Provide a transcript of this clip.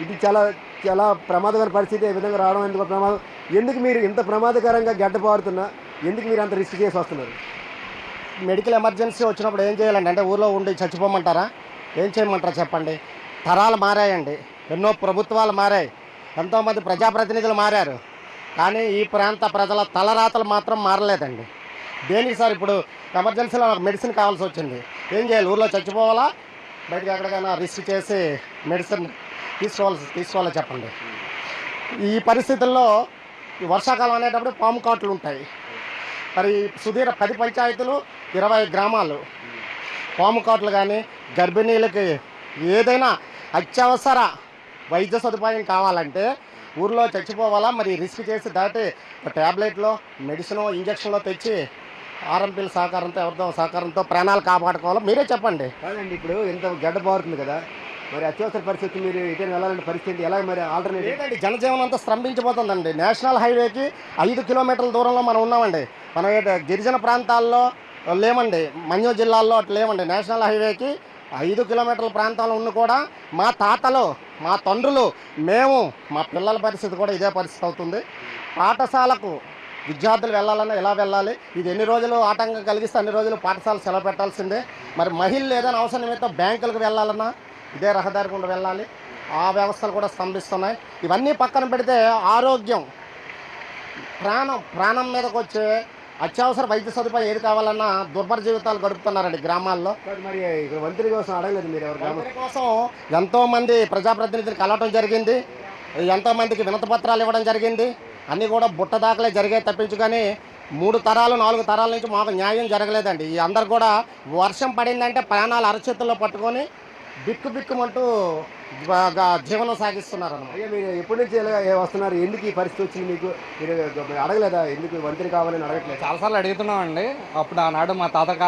ఇది చాలా చాలా ప్రమాదకర పరిస్థితి ఈ విధంగా రావడం ఎందుకు ప్రమాదం? ఎందుకు మీరు ఇంత ప్రమాదకరంగా గడ్డ పారుతున్నా? ఎందుకు మీరు అంత రిస్క్ చేసి వస్తున్నారు? మెడికల్ ఎమర్జెన్సీ వచ్చినప్పుడు ఏం చేయాలండి? అంటే ఊర్లో ఉండి చచ్చిపోమంటారా? ఏం చేయమంటారా చెప్పండి? తరాలు మారాయండి. ఎన్నో ప్రభుత్వాలు మారాయి. ఎంతోమంది ప్రజాప్రతినిధులు మారారు. కానీ ఈ ప్రాంత ప్రజల తలరాతలు మాత్రం మారలేదండి. దేనికి సార్ ఇప్పుడు ఎమర్జెన్సీలో నాకు మెడిసిన్ కావాల్సి వచ్చింది? ఏం చేయాలి? ఊర్లో చచ్చిపోవాలా? బయటకు ఎక్కడికైనా రిస్క్ చేసి మెడిసిన్ తీసుకోవాలి తీసుకోవాలో చెప్పండి. ఈ పరిస్థితుల్లో ఈ వర్షాకాలం అనేటప్పుడు పాము కాట్లు ఉంటాయి. మరి సుదీర పది పంచాయతీలు ఇరవై గ్రామాలు. పాము కాట్లు కానీ గర్భిణీలకి ఏదైనా అత్యవసర వైద్య సదుపాయం కావాలంటే ఊర్లో చచ్చిపోవాలా మరి రిస్క్ చేసి దాటి ట్యాబ్లెట్లో మెడిసిన్ ఇంజక్షన్లో తెచ్చి ఆర్ఎంపీల సహకారంతో ఎవరితో సహకారంతో ప్రాణాలు కాపాడుకోవాలో? మీరే చెప్పండి. కాదండి ఇప్పుడు ఇంత గడ్డ పారుతుంది కదా. మరి అత్యవసర పరిస్థితి మీరు ఇటు వెళ్ళాలంటే పరిస్థితి ఎలా మరి ఆల్టర్నేట్ ఏంటంటే జనజీవనం అంతా స్తంభించిపోతుందండి. నేషనల్ హైవేకి ఐదు కిలోమీటర్ల దూరంలో మనం ఉన్నామండి. మనం గిరిజన ప్రాంతాల్లో లేమండి. మన్యో జిల్లాల్లో అట్లా లేమండి. నేషనల్ హైవేకి ఐదు కిలోమీటర్ల ప్రాంతంలో ఉన్న కూడా మా తాతలు మా తండ్రులు మేము మా పిల్లల పరిస్థితి కూడా ఇదే పరిస్థితి అవుతుంది. పాఠశాలకు విద్యార్థులు వెళ్ళాలన్నా ఎలా వెళ్ళాలి? ఇది ఎన్ని రోజులు ఆటంకం కలిగిస్తే అన్ని రోజులు పాఠశాల సెలవు పెట్టాల్సిందే. మరి మహిళలు ఏదైనా అవసరం నిమిత్తం బ్యాంకులకు వెళ్ళాలన్నా ఇదే రహదారి గుండా వెళ్ళాలి. ఆ వ్యవస్థలు కూడా స్తంభిస్తున్నాయి. ఇవన్నీ పక్కన పెడితే ఆరోగ్యం ప్రాణం ప్రాణం మీదకి వచ్చే అత్యవసర వైద్య సదుపాయం ఏది కావాలన్నా దుర్భర జీవితాలు గడుపుతున్నారండి గ్రామాల్లో. మరి మంత్రి కోసం అడగలేదు మీరు ఎవరు కోసం ఎంతో మంది ప్రజాప్రతినిధులు కలవటం జరిగింది. ఎంతో మందికి వినతి పత్రాలు ఇవ్వడం జరిగింది. అన్నీ కూడా బుట్ట దాఖలే జరిగాయి తప్పించు కానీ మూడు తరాలు నాలుగు తరాల నుంచి మాకు న్యాయం జరగలేదండి. ఈ అందరు కూడా వర్షం పడిందంటే ప్రాణాలు అరచేతుల్లో పట్టుకొని బిక్కు బిక్కుమంటూ బాగా జీవనం సాగిస్తున్నారు అన్నమాట అయ్యా మీరు ఎప్పటి నుంచి ఇలా వస్తున్నారు? ఎందుకు ఈ పరిస్థితి వచ్చింది మీకు? మీరు అడగలేదా? ఎందుకు మంత్రి కావాలని అడగట్లేదు? చాలాసార్లు అడుగుతున్నామండి. అప్పుడు ఆనాడు మా తాత